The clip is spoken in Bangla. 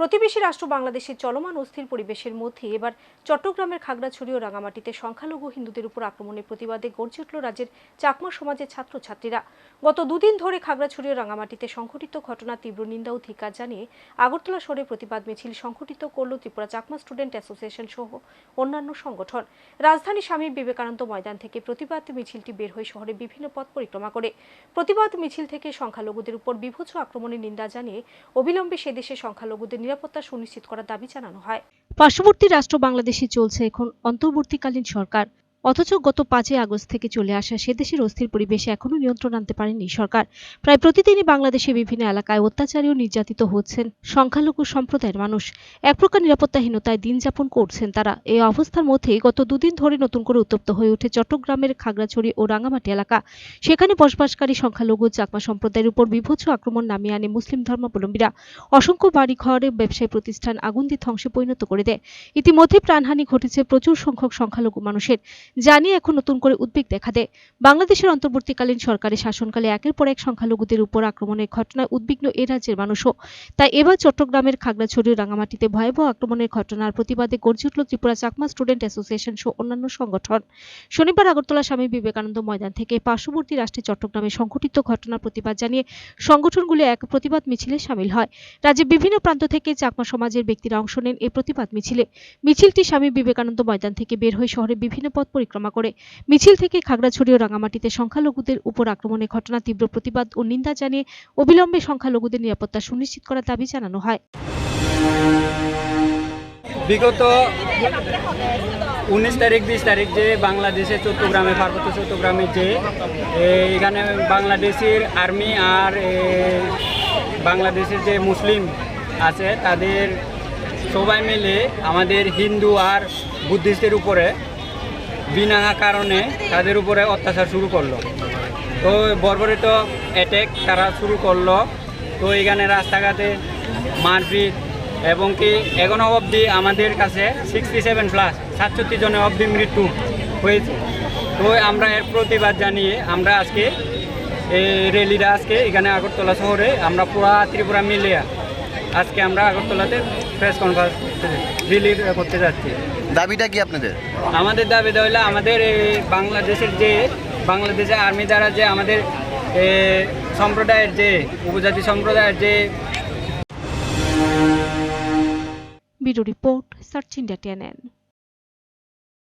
প্রতিবেশী রাষ্ট্র বাংলাদেশের চলমান অস্থির পরিবেশের মধ্যে এবার চট্টগ্রামের খাগড়াছড়ি ও রাঙামাটিতে সংখ্যালঘু হিন্দুদের উপর আক্রমণের প্রতিবাদে গর্জে উঠল রাজ্যের চাকমা সমাজের ছাত্রছাত্রীরা। গত দুদিন ধরে খাগড়াছড়ি ও রাঙামাটিতে সংঘটিত ঘটনা তীব্র নিন্দা ও ধিক্কার জানিয়ে আগরতলা শহরে প্রতিবাদ মিছিল সংঘটিত করল ত্রিপুরা চাকমা স্টুডেন্ট অ্যাসোসিয়েশন সহ অন্যান্য সংগঠন। রাজধানী স্বামী বিবেকানন্দ ময়দান থেকে প্রতিবাদ মিছিলটি বের হয়ে শহরে বিভিন্ন পথ পরিক্রমা করে। প্রতিবাদ মিছিল থেকে সংখ্যালঘুদের উপর বিভৎস আক্রমণের নিন্দা জানিয়ে অবিলম্বে সে দেশে সংখ্যালঘুদের নিরাপত্তা সুনিশ্চিত করার দাবি জানানো হয়। পার্শ্ববর্তী রাষ্ট্র বাংলাদেশে চলছে এখন অন্তর্বর্তীকালীন সরকার। অথচ গত পাঁচই আগস্ট থেকে চলে আসা সে দেশের অস্থির পরিবেশে এখনও নিয়ন্ত্রণ আনতে পারেনি সরকার। প্রায় প্রতিদিনই বাংলাদেশে বিভিন্ন এলাকায় অত্যাচারী ও নির্যাতিত হচ্ছেন সংখ্যালঘু সম্প্রদায়ের মানুষ। এক প্রকার নিরাপত্তাহীনতায় দিন যাপন করছেন তারা। এই অবস্থার মধ্যে গত দুদিন ধরে নতুন করে উত্তপ্ত হয়ে ওঠে চট্টগ্রামের খাগড়াছড়ি ও রাঙামাটি এলাকা। সেখানে বসবাসকারী সংখ্যালঘু চাকমা সম্প্রদায়ের উপর বিভৎস আক্রমণ নামিয়ে আনে মুসলিম ধর্মাবলম্বীরা। অসংখ্য বাড়ি ঘরে ব্যবসায়ী প্রতিষ্ঠান আগুন দিয়ে ধ্বংসে পরিণত করে দেয়। ইতিমধ্যে প্রাণহানি ঘটেছে প্রচুর সংখ্যক সংখ্যালঘু মানুষের। যা এখন নতুন করে উদ্বেগ দেখা দেয়। বাংলাদেশের অন্তর্বর্তীকালীন সরকারের শাসনকালে একের পর এক সংখ্যালঘুদের উপর আক্রমণের ঘটনায় উদ্বিগ্ন এ রাজ্যের মানুষও। তাই এবার চট্টগ্রামের খাগড়াছড়ি রাঙামাটিতে ভয়াবহ আক্রমণের ঘটনার প্রতিবাদে গর্জে উঠল ত্রিপুরা চাকমা স্টুডেন্ট অ্যাসোসিয়েশন সহ অন্যান্য সংগঠন। শনিবার আগরতলা স্বামী বিবেকানন্দ ময়দান থেকে পার্শ্ববর্তী রাষ্ট্রে চট্টগ্রামে সংঘটিত ঘটনার প্রতিবাদ জানিয়ে সংগঠনগুলি এক প্রতিবাদ মিছিলে সামিল হয়। রাজ্যের বিভিন্ন প্রান্ত থেকে চাকমা সমাজের ব্যক্তিরা অংশ নেন এই প্রতিবাদ মিছিলে। মিছিলটি স্বামী বিবেকানন্দ ময়দান থেকে বের হয়ে শহরের বিভিন্ন পথ পরিক্রমা করে। মিছিল থেকে খাগড়াছড়ি ও রাঙামাটিতে সংখ্যালঘুদের উপর আক্রমণের ঘটনা তীব্র প্রতিবাদ ও নিন্দা জানিয়ে অবিলম্বে সংখ্যালঘুদের নিরাপত্তা সুনিশ্চিত করার দাবি জানানো হয়। বিগত উনিশ তারিখ, বিশ তারিখ যে বাংলাদেশে চট্টগ্রামে পার্বত্য চট্টগ্রামে যে এখানে বাংলাদেশের আর্মি আর বাংলাদেশের যে মুসলিম আছে, তাদের সবাই মিলে আমাদের হিন্দু আর বুদ্ধিস্টের উপরে বিনা কারণে তাদের উপরে অত্যাচার শুরু করল। তো বর্বরিত অ্যাটেক তারা শুরু করল। তো এখানে রাস্তাঘাটে মারপিট এবং কি এখনও অবধি আমাদের কাছে সিক্সটি সেভেন প্লাস সাতষট্টি জনের অবধি মৃত্যু হয়েছে। তো আমরা এর প্রতিবাদ জানিয়ে আমরা আজকে এই র্যালিটা আজকে এখানে আগরতলা শহরে আমরা পুরা ত্রিপুরা মিলিয়ে আজকে আমরা আগরতলাতে প্রেস কনফারেন্স করতে যাচ্ছি। দাবিটা কি আপনাদের? আমাদের দাবি হলো আমাদের এই বাংলাদেশের যে বাংলাদেশের আর্মি দ্বারা যে আমাদের এ, সম্প্রদায়ের যে উপজাতি সম্প্রদায়ের যে বিডো রিপোর্ট সার্চ ইন্ডিয়া টিএনএন।